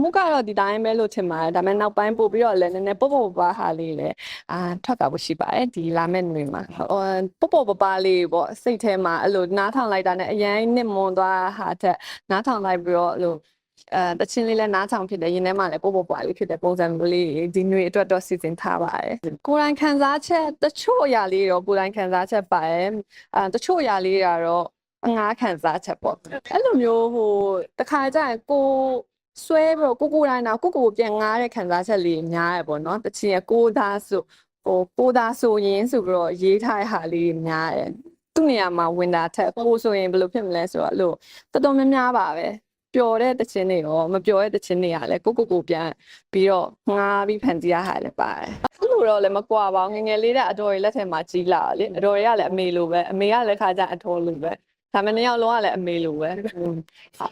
မှုကတော့ဒီတိုင်းပဲလို့ထင်ပါတယ်ဒါပေမဲ့နောက်ပိုင်းပို့ပြီးတော့လည်းနည်းနည်းပေါ့ပေါ့ပပဟာလေးလည်းအာထွက်တာဖို့ရှိပါတယ်ဒီလာမယ့်နေ့မှာဟိုပေါ့ပေါ့ပပလေးပေါ့စိတ်ထဲမှာအဲ့လိုနားထောင်လိုက်တာနဲ့အရင်နစ်မွန်သွားဟာတဲ့နားထောင်လိုက်ပြီးတော့အဲ့လိုအဲတချင်းလေးလည်းနားထောင်ဖြစ်တယ်ရင်ထဲမှာလည်းပေါ့ပေါ့ပွားလေးဖြစ်တဲ့ပုံစံမျိုးလေးဒီညွေအတွက်တော့စီစဉ်ထားပါတယ်ကိုယ်တိုင်ခံစားချက်တချို့အရာလေးတော့ကိုယ်တိုင်ခံစားချက်ပါတယ်အဲတချို့အရာလေးတွေကတော့အငားခံစားချက်ပေါ့အဲ့လိုမျိုးဟိုတခါကျရင်ကို ဆွဲပြီးတော့ကိုကိုတိုင်းတော့ကိုကိုပြန်ငားတဲ့ခံစားချက်လေးများရပေါ့နော်တချင်ရကိုသားဆိုဟိုကိုသားဆိုရင်ဆိုပြီးတော့ရေးထားတဲ့ဟာလေးများတယ်သူ့နေရာမှာဝင်တာထက်ကိုဆိုရင်ဘယ်လိုဖြစ်မလဲဆိုတော့အဲ့လိုတော်တော်များများပါပဲပျော်တဲ့တခြင်းတွေရောမပျော်တဲ့တခြင်းတွေကလည်းကိုကိုကိုပြန်ပြီးတော့ငားပြီးဖန်တီးရတာလည်းပါတယ်အဲ့လိုတော့လည်းမကွာပါဘူးငယ်ငယ်လေးတဲ့အတော်တွေလက်ထက်မှာကြီးလာတယ်လေအတော်တွေကလည်းအမေလိုပဲအမေကလည်းခါကြအတော်လိုပဲ ဒါမှမဟုတ်နှစ်ယောက်လုံးကလည်းအမေလိုပဲ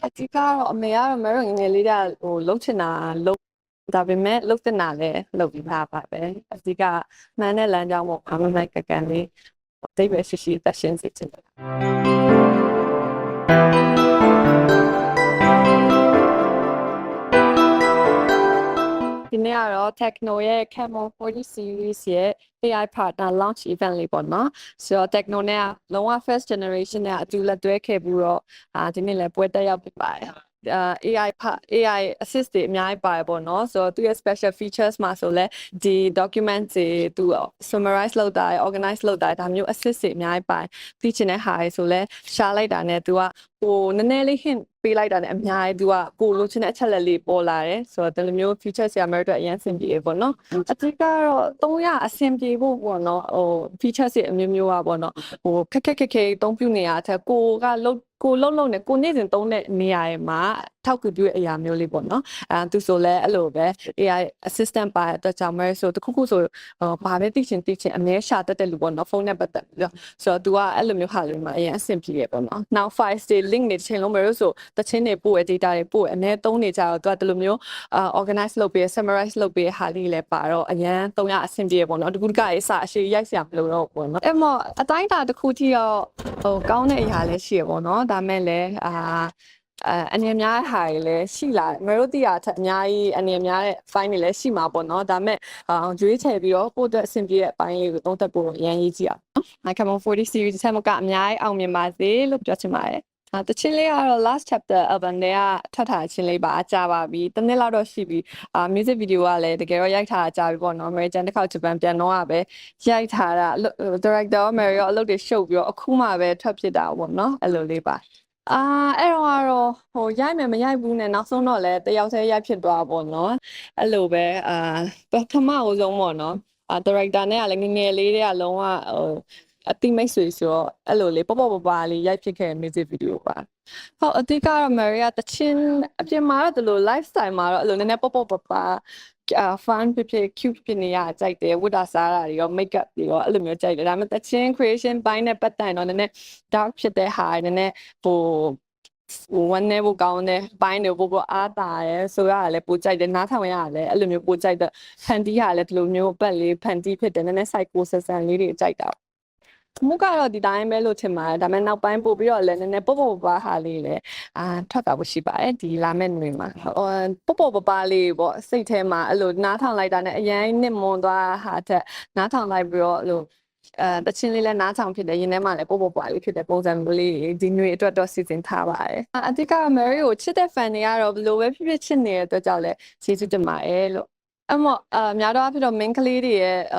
အဓိကတော့အမေကတော့မရငယ်ငယ်လေးကဟိုလှုပ်ချင်တာလှုပ်ဒါပေမဲ့လှုပ်တင်တာလည်းလှုပ်ပြီးသားပါပဲအဓိကမှန်တဲ့လမ်းကြောင်းပေါ့အမမိုက်ကကန်လေးအသိပဲရှိရှိသက်ရှင်စေချင်တယ် ဒီနေ့ကတော့ Techno ရဲ့ Camon 40 series ရဲ့ AI partner launch event လေးပေါ့နော်ဆိုတော့ Techno နဲ့ကလုံးဝ first generation နဲ့အတူလက်တွဲခဲ့ပြီးတော့အာဒီနေ့လည်းပွဲတက်ရောက်ပြပါတယ်အာ AI ဖ AI assist တွေအများကြီးပါတယ်ပေါ့နော်ဆိုတော့သူရဲ့ special features မှာဆိုလဲဒီ document တွေသူ summarize လုပ်တာရယ် organize လုပ်တာရယ်ဒါမျိုး assist တွေအများကြီးပါတယ်သိချင်တဲ့ဟာတွေဆိုလဲရှာလိုက်တာနဲ့သူကဟိုနည်းနည်းလေး hint ပေးလိုက်တာနဲ့အများကြီးသူကကိုလိုချင်တဲ့အချက်လက်လေးပေါ်လာတယ်ဆိုတော့ဒီလိုမျိုး future ဆရာမတို့အတွက်အရင်ဆင်ပြေရပေါ့နော်အတိကတော့300အဆင်ပြေဖို့ပေါ့နော်ဟို feature တွေအမျိုးမျိုးอ่ะပေါ့နော်ဟိုခက်ခက်ခက်ခဲအသုံးပြုနေရတဲ့အထက်ကိုကလုံးကိုလုံးလုံးနဲ့ကိုနေ့စဉ်သုံးတဲ့နေရာတွေမှာထောက်ကူပြုတဲ့အရာမျိုးလေးပေါ့နော်အဲသူဆိုလဲအဲ့လိုပဲ AI assistant ပါတဲ့အတွက်ကြောင့်မဲဆိုတခုခုဆိုဟိုဘာပဲသိချင်သိချင်အမြဲရှာတတ်တဲ့လူပေါ့နော်ဖုန်းနဲ့ပတ်သက်ပြီးတော့ဆိုတော့ तू ကအဲ့လိုမျိုးဟာလေးမှာအရင်အဆင်ပြေရပေါ့နော် now file တွေ link တွေတစ်ချိန်လုံးပဲလို့ဆိုတချင်းတွေပို့ရ data တွေပို့အမြဲသုံးနေကြတော့ तू ကဒီလိုမျိုးအာ organize လုပ်ပြီး summarize လုပ်ပြီးဟာလေးလည်းပါတော့အရင်300အဆင်ပြေပေါ့နော်တကူတကရေးစအရှိရိုက်စရာမလိုတော့ဘူးပေါ့နော်အဲ့မောအတိုင်းတာတစ်ခုထိတော့ဟိုကောင်းတဲ့အရာလည်းရှိရပေါ့နော်ဒါမဲ့လည်းအာအဲအနေများတဲ့ဟာတွေလည်းရှိလာတယ်။မတို့တိရအထက်အများကြီးအနေများတဲ့ file တွေလည်းရှိမှာပေါ့နော်။ဒါမဲ့အာရွေးချယ်ပြီးတော့ကိုယ့်အတွက်အဆင်ပြေတဲ့အပိုင်းလေးကိုသုံးသပ်ဖို့အရင်ရေးကြည့်အောင်နော်။ My Camon 40 series ဆက်မကအများကြီးအောင်မြင်ပါစေလို့ပြောချင်ပါတယ်။ အာတချင်းလေးကတော့ last chapter album တွေကထွက်ထားတဲ့ချင်းလေးပါအကြပါပြီ။တစ်နှစ်လောက်တော့ရှိပြီ။အာ music video ကလည်းတကယ်တော့ရိုက်ထားတာကြာပြီပေါ့နော်။ American တစ်ခါဂျပန်ပြန်တော့ကပဲရိုက်ထားတာအလုပ် director ရော Mary ရောအလုပ်တွေရှုပ်ပြီးတော့အခုမှပဲထွက်ဖြစ်တာပေါ့နော်။အဲ့လိုလေးပါ။အာအဲ့တော့ကတော့ဟိုရိုက်မယ်မရိုက်ဘူးနဲ့နောက်ဆုံးတော့လည်းတယောက်တည်းရိုက်ဖြစ်သွားပေါ့နော်အဲ့လိုပဲအာပထမအဆုံးပေါ့နော်အာဒါရိုက်တာနဲ့ကလည်းငယ်ငယ်လေးတွေကလုံးဝဟို အတိမိတ်ဆွေဆိုတော့အဲ့လိုလေးပေါ့ပေါ့ပပလေးရိုက်ဖြစ်ခဲ့တဲ့ music video ပါဟုတ်အတိကတော့ Maria တချင်းအပြင်မှာတော့ဒီလို lifestyle မှာတော့အဲ့လိုနည်းနည်းပေါ့ပေါ့ပပအာ fun ဖြစ်ဖြစ် cute ဖြစ်နေရကြိုက်တယ်ဝတ်တာစားတာတွေရော make up တွေရောအဲ့လိုမျိုးကြိုက်တယ်ဒါပေမဲ့တချင်း creation ဘိုင်းနဲ့ပတ်သက်ရင်တော့နည်းနည်း dark ဖြစ်တဲ့ဟာနည်းနည်းဟိုဟိုဝမ်းနေဖို့ကောင်းတဲ့ဘိုင်းတွေပို့ပို့အားတာရဲဆိုရတယ်လည်းပိုကြိုက်တယ်နားထောင်ရရတယ်အဲ့လိုမျိုးပိုကြိုက်တဲ့ဖန်တီးရလည်းဒီလိုမျိုးပတ်လေးဖန်တီးဖြစ်တယ်နည်းနည်း psycho ဆဆန်လေးတွေကြိုက်တာ မှုကတော့ဒီတိုင်းပဲလို့ထင်ပါတယ်ဒါပေမဲ့နောက်ပိုင်းပို့ပြီးတော့လည်းနည်းနည်းပေါ့ပေါ့ပပဟာလေးလည်းအာထွက်တာဖို့ရှိပါတယ်ဒီလာမယ့်နေ့မှာဟိုပေါ့ပေါ့ပပလေးပေါ့စိတ်ထဲမှာအဲ့လိုနားထောင်လိုက်တာနဲ့အရင်နစ်မွန်သွားဟာတဲ့နားထောင်လိုက်ပြီးတော့အဲ့လိုအဲတချင်းလေးလည်းနားထောင်ဖြစ်တယ်ရင်ထဲမှာလည်းပို့ပို့ပွားလေးဖြစ်တဲ့ပုံစံမျိုးလေးဒီညွေအတွက်တော့စီစဉ်ထားပါတယ်အဓိက Mary ကိုချစ်တဲ့ fan တွေကတော့ဘယ်လိုပဲဖြစ်ဖြစ်ချစ်နေတဲ့အတွက်ကြောင့်လည်းကျေးဇူးတင်ပါတယ်လို့ အမောအများတော့ဖြစ်တော့ main ကလေးတွေရဲ့အ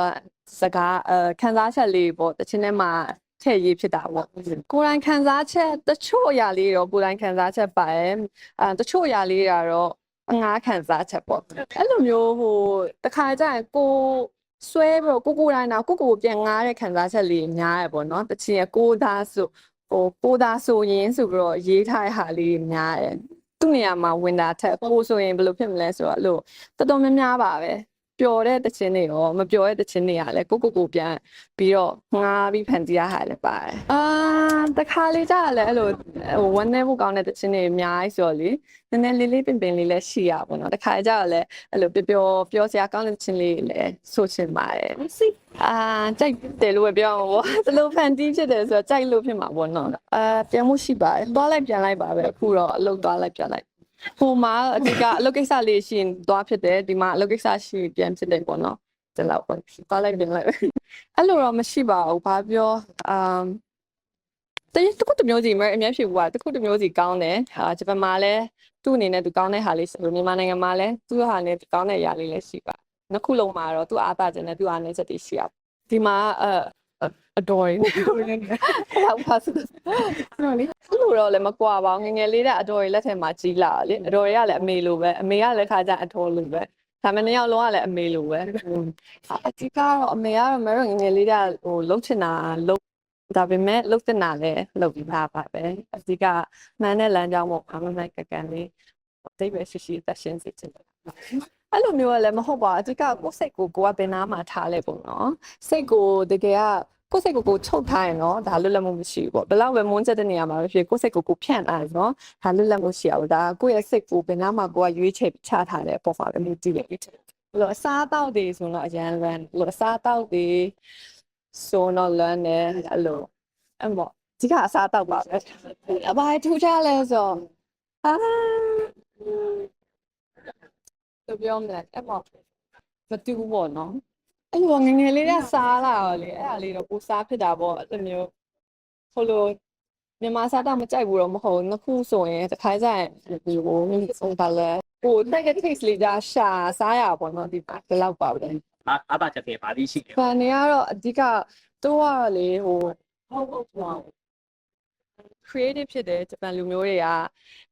စကားအခံစားချက်လေးပေါ့တချင်းထဲမှာထည့်ရေးဖြစ်တာပေါ့ကိုယ်တိုင်ခံစားချက်တချို့အရာလေးတော့ကိုယ်တိုင်ခံစားချက်ပါတယ်အဲတချို့အရာလေးတွေကတော့အငားခံစားချက်ပေါ့အဲ့လိုမျိုးဟိုတခါကျရင်ကိုဆွဲပြီးတော့ကိုကိုတိုင်းတော့ကိုကိုပြန်ငားတဲ့ခံစားချက်လေးများရပေါ့နော်တချင်ရကိုသားဆိုဟိုကိုသားဆိုရင်ဆိုပြီးတော့ရေးထားတဲ့ဟာလေးများတယ် သူ့နေရာမှာဝင်တာထက်ကိုဆိုရင်ဘယ်လိုဖြစ်မလဲဆိုတော့အဲ့လိုတော်တော်များများပါပဲ ပျော်တဲ့တခြင်းတွေရောမပျော်တဲ့တခြင်းတွေကလည်းကိုကိုကိုပြန်ပြီးတော့ငားပြီးဖန်တီးရတာလည်းပါတယ်အာတခါလေးကြာလည်းအဲ့လိုဟိုဝမ်းနေဖို့ကောင်းတဲ့တခြင်းတွေအများကြီးဆိုတော့လေနည်းနည်းလေးလေးပင်ပင်လေးလည်းရှိရပါတော့တခါကြာလည်းအဲ့လိုပျော်ပျော်ပျော်စရာကောင်းတဲ့တခြင်းလေးလည်းဆိုချင်ပါတယ်အာကြိုက်တယ်လို့ပဲပြောအောင်ပေါ့ဒီလိုဖန်တီးဖြစ်တယ်ဆိုတော့ကြိုက်လို့ဖြစ်မှာပေါ့နော်အာပြန်မှုရှိပါတယ်သွားလိုက်ပြန်လိုက်ပါပဲအခုတော့အလုပ်သွားလိုက်ပြန်လိုက် ဟိုမှာအဓိကအလုပ်ကိစ္စလေးရှိရင်သွားဖြစ်တယ်ဒီမှာအလုပ်ကိစ္စရှိရင်ပြန်ဖြစ်တယ်ပေါ့နော်ဒီလောက်ပေါ့သွားလိုက်ပြင်လိုက်အဲ့လိုတော့မရှိပါဘူးဘာပြောအမ်တကယ်တခုတစ်မျိုးစီအများဖြစ်ဘူးကတခုတစ်မျိုးစီကောင်းတယ်ဟာဂျပန်မှာလည်းသူ့အနေနဲ့သူကောင်းတဲ့ဟာလေးဆိုမြန်မာနိုင်ငံမှာလည်းသူ့ဟာနဲ့ကောင်းတဲ့အရာလေးလည်းရှိပါနှစ်ခုလုံးမှာတော့သူ့အားသာခြင်းနဲ့သူ့အားနည်းချက်တွေရှိရဒီမှာအအတော်ရင်းဟုတ်ပါစနော်လေအဲ့လို တော့လည်းမကွာပါဘူးငယ်ငယ်လေးတဲ့အတော်ရလက်ထက်မှာကြီးလာလေအတော်ရကလည်းအမေလိုပဲအမေကလည်းခါကြအတော်လိုပဲဒါမှမဟုတ်လုံးကလည်းအမေလိုပဲအတိကတော့အမေကတော့မရငယ်ငယ်လေးကဟိုလှုပ်ချင်တာလှုပ်ဒါပေမဲ့လှုပ်တင်တာလည်းလှုပ်ပြီးသားပါပဲအတိကမှန်တဲ့လမ်းကြောင်းပေါ့ဘာမှမကကန်လေးအတိပဲရှိရှိသက်ရှင်စေချင်တယ်အဲ့လိုမျိုးကလည်းမဟုတ်ပါဘူးအတိကကိုယ်စိတ်ကိုကိုကဘယ်နာမှာထားလဲပေါ့နော်စိတ်ကိုတကယ်က ကိုယ်စိတ်ကိုကိုချုပ်ထားရင်တော့ဒါလွတ်လပ်မှုမရှိဘူးပေါ့ဘယ်လောက်ပဲမွန်းချက်တဲ့နေရာမှာပဲဖြစ်ကိုယ်စိတ်ကိုကိုဖြန့်ထားရင်တော့ဒါလွတ်လပ်မှုရှိအောင်ဒါကိုယ့်ရဲ့စိတ်ကိုဘယ်နာမှာကိုကရွေးချယ်ချထားတဲ့အပေါ်မှာပဲမူတည်တယ်ဘလို့အစားအသောက်တွေဆိုတော့အရန်လွမ်းလို့အစားအသောက်တွေဆိုတော့လွမ်းတယ်အဲ့လိုအဲ့ပေါ့ဒီကအစားအသောက်ပါပဲအဘာထူးခြားလဲဆိုအာတော့ပြောမလဲအဲ့ပေါ့မတူဘူးပေါ့နော် အဲ့လိုငယ်ငယ်လေးကစားလာတော့လေအဲ့ဒါလေးတော့ကိုစားဖြစ်တာပေါ့အဲ့လိုမျိုးဟိုလိုမြန်မာစားတော့မကြိုက်ဘူးတော့မဟုတ်ဘူးနှစ်ခုဆိုရင်တစ်ခါကျရင်ဒီလိုဟိုဘာလဲဟို negative လေးကြာရှာစားရပါတော့ဒီပါဒီလောက်ပါပဲအားအားသာချက်တွေပါလိရှိတယ်။ဗန်နေကတော့အဓိကတော့ကတော့လေဟိုဟုတ်ဟုတ်ဟို creative ဖြစ်တယ်ဂျပန်လူမျိုးတွေက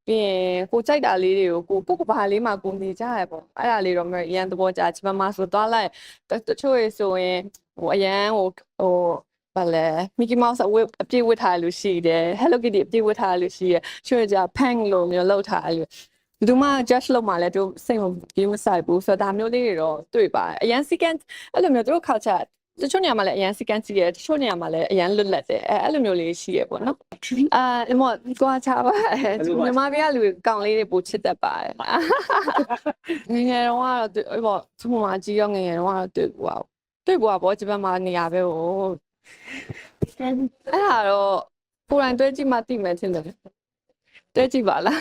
ပြီးရင်ကိုကြိုက်တာလေးတွေကိုကိုကိုကဘာလေးမှာကိုနေကြရပေါ့အဲ့ဒါလေးတော့မရန်သဘောကျဂျပန်မှာဆိုသွားလိုက်တတချို့ရေဆိုရင်ဟိုအရန်ဟိုဟိုဘာလဲ Mickey Mouse အဝတ်အပြည့်ဝတ်ထားလို့ရှိတယ် Hello Kitty အပြည့်ဝတ်ထားလို့ရှိရချို့ကြ pink လို့မျိုးလောက်ထားလို့ဒီလိုမှ judge လုပ်မှလည်းသူစိတ်မပြေမဆိုင်ဘူးဆိုတော့ဒါမျိုးလေးတွေတော့တွေ့ပါတယ်အရန် second အဲ့လိုမျိုးသူတို့ culture တချို့နေရာမှာလည်းအရန် second စီးရတချို့နေရာမှာလည်းအရန်လွတ်လပ်တယ်အဲအဲ့လိုမျိုးလေးရှိရပေါ့နော်အာအမေကွာချပါမြန်မာပြည်ကလူကောင်လေးတွေပိုချစ်တတ်ပါတယ်ငယ်ငယ်တော့ကတော့ဟိုပေါ့သူ့မှာကြီးရောငယ်ငယ်တော့ကတော့တွေ့ဘူးပါတွေ့ဘူးပါပေါ့ဂျပန်မှာနေရာပဲဟိုအဲ့ဒါတော့ကိုယ်တိုင်တွေ့ကြည့်မှသိမယ်ထင်တယ်တွေ့ကြည့်ပါလား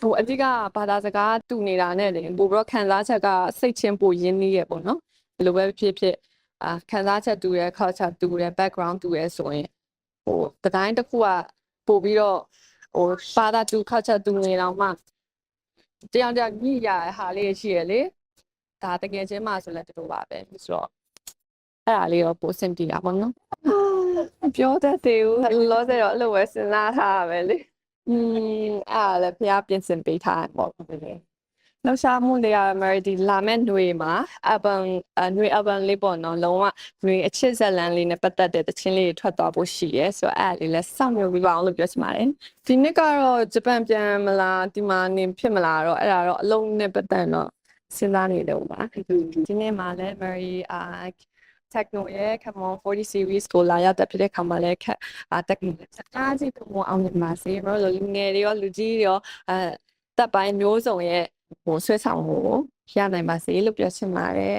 ဟိုအဓိကဘာသာစကားတူနေတာနဲ့လေပို့ပြီးတော့ခံစားချက်ကစိတ်ချင်းပိုရင်းနှီးရပေါ့နော်ဘယ်လိုပဲဖြစ်ဖြစ် အာခံစားချက်တူရဲ culture တူရဲ background တူရဲဆိုရင်ဟိုတတိုင်းတစ်ခုကပို့ပြီးတော့ဟိုဘာသာတူ culture တူနေတော့မှတရားတရားညှိရတဲ့ဟာလေးရှိရလေဒါတကယ်ချင်းမှဆိုလည်းတူတူပါပဲဆိုတော့အဲ့ဒါလေးတော့ပိုစင်တီတာပေါ့နော်ပြောတတ်သေးဘူးလောဆယ်တော့အဲ့လိုပဲစဉ်းစားထားရပဲလေอืมအဲ့ဒါလည်းဖျားပြင်ဆင်ပေးထားတယ်ပေါ့ လေလှူရှားမှုတွေကမရဒီလာမဲ့ຫນွေမှာအပန်ຫນွေအပန်လေးပေါ့နော်လုံးဝຫນွေအချစ်ဇက်လန်လေးနဲ့ပတ်သက်တဲ့တခြင်းလေးတွေထွက်သွားဖို့ရှိရဲဆိုတော့အဲ့ဒါလေးလည်းစောင့်မျှော်ပြီးပါအောင်လို့ပြောချင်ပါတယ်ဒီနှစ်ကတော့ဂျပန်ပြန်မလားဒီမှာနေဖြစ်မလားတော့အဲ့ဒါတော့အလုံးနဲ့ပတ်သက်တော့စဉ်းစားနေတယ်ပါဒီနေ့မှာလည်း very uh techno ရဲ့ Camon 40 series ကိုလာရောက်တဲ့ဖြစ်တဲ့ခါမှာလည်းခက်အာ techno အားကြီးပုံအောင်နေမှာစေဘလို့လူငယ်တွေရောလူကြီးတွေရောအဲတပ်ပိုင်းမျိုးစုံရဲ့ ဟိုဆွဲဆောင်မှုကိုရနိုင်ပါစေလို့ပြောချင်ပါတယ်